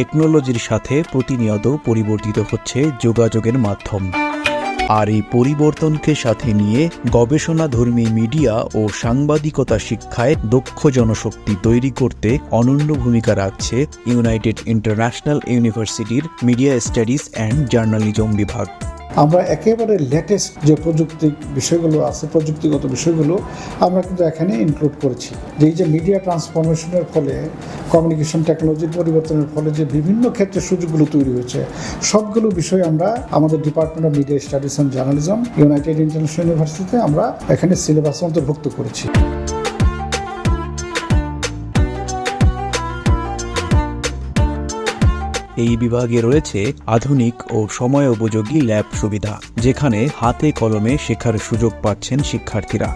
টেকনোলজির সাথে প্রতিনিয়ত পরিবর্তিত হচ্ছে যোগাযোগের মাধ্যম। আর এই পরিবর্তনকে সাথে নিয়ে গবেষণাধর্মী মিডিয়া ও সাংবাদিকতা শিক্ষায় দক্ষ জনশক্তি তৈরি করতে অনন্য ভূমিকা রাখছে ইউনাইটেড ইন্টারন্যাশনাল ইউনিভার্সিটির মিডিয়া স্টাডিজ অ্যান্ড জার্নালিজম বিভাগ। আমরা একেবারে লেটেস্ট যে প্রযুক্তি বিষয়গুলো আছে, প্রযুক্তিগত বিষয়গুলো আমরা কিন্তু এখানে ইনক্লুড করেছি। যে এই যে মিডিয়া ট্রান্সফরমেশনের ফলে কমিউনিকেশন টেকনোলজির পরিবর্তনের ফলে যে বিভিন্ন ক্ষেত্রে সুযোগগুলো তৈরি হয়েছে, সবগুলো বিষয় আমরা আমাদের department of media studies and journalism United International ইউনিভার্সিটিতে আমরা এখানে সিলেবাস অন্তর্ভুক্ত করেছি। এই বিভাগে রয়েছে আধুনিক ও সময় উপযোগী ল্যাব সুবিধা, যেখানে হাতে কলমে শেখার সুযোগ পাচ্ছেন শিক্ষার্থীরা।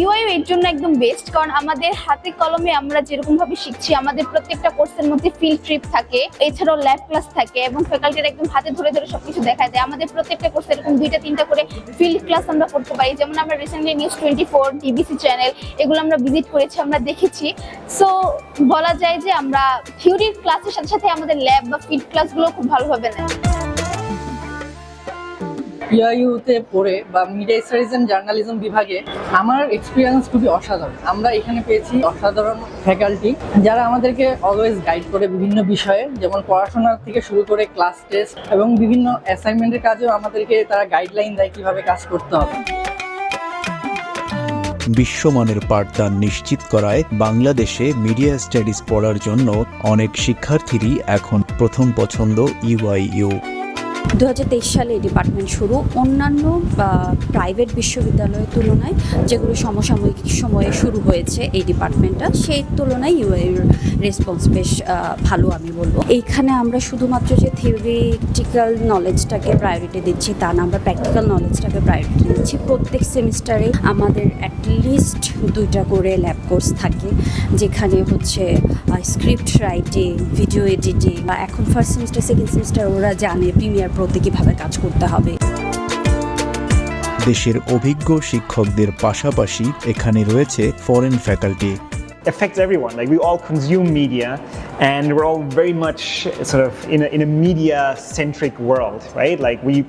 ইউআইও এর জন্য একদম বেস্ট কারণ আমাদের হাতে কলমে আমরা যেরকম ভাবে শিখছি, আমাদের প্রত্যেকটা কোর্সের মধ্যে ফিল্ড ট্রিপ থাকে, এছাড়াও ল্যাব ক্লাস থাকে এবং ফ্যাকাল্টির একদম হাতে ধরে ধরে সবকিছু দেখায় দেয়। আমাদের প্রত্যেকটা কোর্সে এরকম দুইটা, তিনটা করে ফিল্ড ক্লাস আমরা করতে পারি। যেমন আমরা recently news twenty four DBC channel এগুলো আমরা ভিজিট করেছি, আমরা দেখেছি। সো বলা যায় যে আমরা থিওরির ক্লাসের সাথে সাথে আমাদের ল্যাব বা ফিল্ড ক্লাসগুলো খুব ভালোভাবে নেয়। ইআইউতে পড়ে বা মিডিয়া স্টাডিজ অ্যান্ড জার্নালিজম বিভাগে, আমার এক্সপিরিয়েন্স খুবই অসাধারণ। আমরা এখানে পেয়েছি অসাধারণ ফ্যাকাল্টি যারা আমাদেরকে অলওয়েজ গাইড করে বিভিন্ন বিষয়ে, যেমন পড়াশোনা থেকে শুরু করে ক্লাস টেস্ট এবং বিভিন্ন অ্যাসাইনমেন্টের কাজেও আমাদেরকে তারা গাইডলাইন দেয় কীভাবে কাজ করতে হবে। বিশ্বমানের পাঠদান নিশ্চিত করায় বাংলাদেশে মিডিয়া স্টাডিজ পড়ার জন্য অনেক শিক্ষার্থীরই এখন প্রথম পছন্দ ইউআইইউ। দু হাজার তেইশ সালে এই ডিপার্টমেন্ট শুরু। অন্যান্য প্রাইভেট বিশ্ববিদ্যালয়ের তুলনায় যেগুলো সমসাময়িক সময়ে শুরু হয়েছে এই ডিপার্টমেন্টটা সেই তুলনায় ইউএর রেসপন্স বেশ ভালো আমি বলব। এইখানে আমরা শুধুমাত্র যে থিওরিটিক্যাল নলেজটাকে প্রায়োরিটি দিচ্ছি তা না, আমরা প্র্যাকটিক্যাল নলেজটাকে প্রায়োরিটি দিচ্ছি। প্রত্যেক সেমিস্টারে আমাদের অ্যাটলিস্ট দুইটা করে ল্যাব কোর্স থাকে, যেখানে হচ্ছে স্ক্রিপ্ট রাইটিং ভিডিও এডিটিং বা এখন ফার্স্ট সেমিস্টার সেকেন্ড সেমিস্টার ওরা জানে প্রিমিয়ার প্রোতে কীভাবে কাজ করতে হবে। দেশের অভিজ্ঞ শিক্ষকদের পাশাপাশি এখানে রয়েছে foreign faculty affects everyone. Like we all consume media, and we're all very much sort of in a, in a media-centric world, right? Like we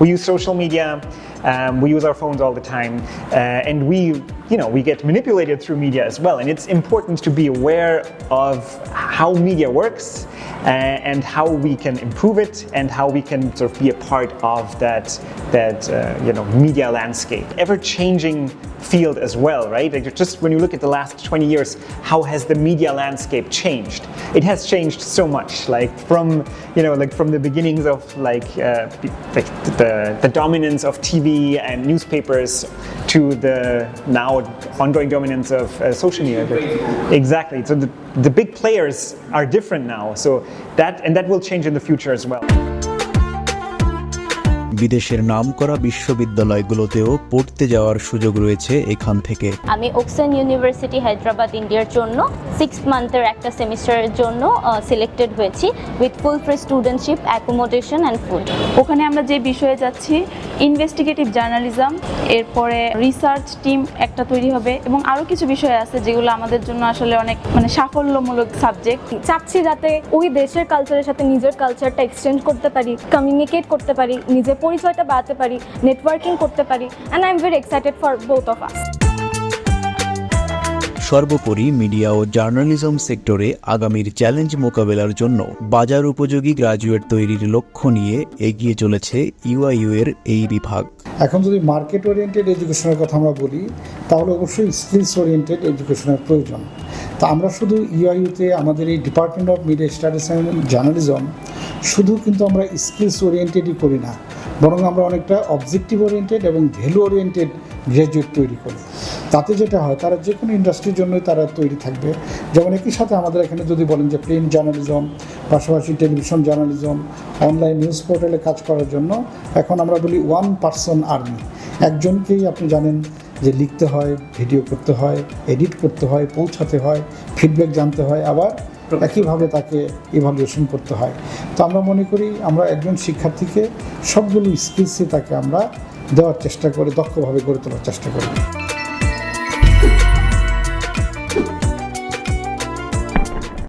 we use social media, um, we use our phones all the time, uh, and we you know we get manipulated through media as well. And it's important to be aware of how media works. Uh, and how we can improve it, and how we can sort of be a part of that that uh, you know media landscape, ever-changing field as well, right? Like just when you look at the last 20 years, how has the media landscape changed? It has changed so much. Like from you know, like from the beginnings of like, uh, like the the dominance of TV and newspapers to the now ongoing dominance of uh, social media. Exactly. So the the big players are different now. So that and that will change in the future as well. বিদেশের নামকরা বিশ্ববিদ্যালয়গুলোতেও পড়তে যাওয়ার সুযোগ রয়েছে এখান থেকে। আমি ওকসেন university Hyderabad ইন্ডিয়ার জন্য সিক্স মান্থের একটা সেমিস্টারের জন্য সিলেক্টেড হয়েছি with full free studentship accommodation and food ওখানে আমরা যে বিষয়ে যাচ্ছি ইনভেস্টিগেটিভ জার্নালিজম এরপরে রিসার্চ টিম একটা তৈরি হবে এবং আরও কিছু বিষয় আছে যেগুলো আমাদের জন্য আসলে অনেক মানে সাফল্যমূলক সাবজেক্ট চাচ্ছি যাতে ওই দেশের কালচারের সাথে নিজের কালচারটা এক্সচেঞ্জ করতে পারি কমিউনিকেট করতে পারি নিজের পরিচয়টা বাড়াতে পারি নেটওয়ার্কিং করতে পারি and I am very excited for both of us সর্বোপরি মিডিয়া ও জার্নালিজম সেক্টরে আগামীর চ্যালেঞ্জ মোকাবেলার জন্য বাজার উপযোগী গ্রাজুয়েট তৈরির লক্ষ্য নিয়ে এগিয়ে চলেছে ইউআইইউ এর এই বিভাগ। এখন যদি মার্কেট ওরিয়েন্টেড এডুকেশনের কথা আমরা বলি তাহলে অবশ্যই স্কিলস ওরিয়েন্টেড এডুকেশনের প্রয়োজন। তা আমরা শুধু ইউআইউতে আমাদের এই department of media studies and journalism শুধু কিন্তু আমরা স্কিলস ওরিয়েন্টেডই করি না বরং আমরা অনেকটা অবজেক্টিভ ওরিয়েন্টেড এবং ভ্যালু ওরিয়েন্টেড গ্র্যাজুয়েট তৈরি করি। তাতে যেটা হয়, তারা যে কোনো ইন্ডাস্ট্রির জন্যই তারা তৈরি থাকবে। যেমন একই সাথে আমাদের এখানে যদি বলেন যে প্রিন্ট জার্নালিজম পাশাপাশি টেলিভিশন জার্নালিজম অনলাইন নিউজ পোর্টালে কাজ করার জন্য এখন আমরা বলি ওয়ান পার্সন আর্মি একজনকেই আপনি জানেন যে লিখতে হয় ভিডিও করতে হয় এডিট করতে হয়, পৌঁছাতে হয় ফিডব্যাক জানতে হয়, আবার একইভাবে তাকে ইভালুয়েশন করতে হয়। তো আমরা মনে করি আমরা একজন শিক্ষার্থীকে সবগুলো স্কিলসই তাকে আমরা দেওয়ার চেষ্টা করে দক্ষভাবে গড়ে তোলার চেষ্টা করি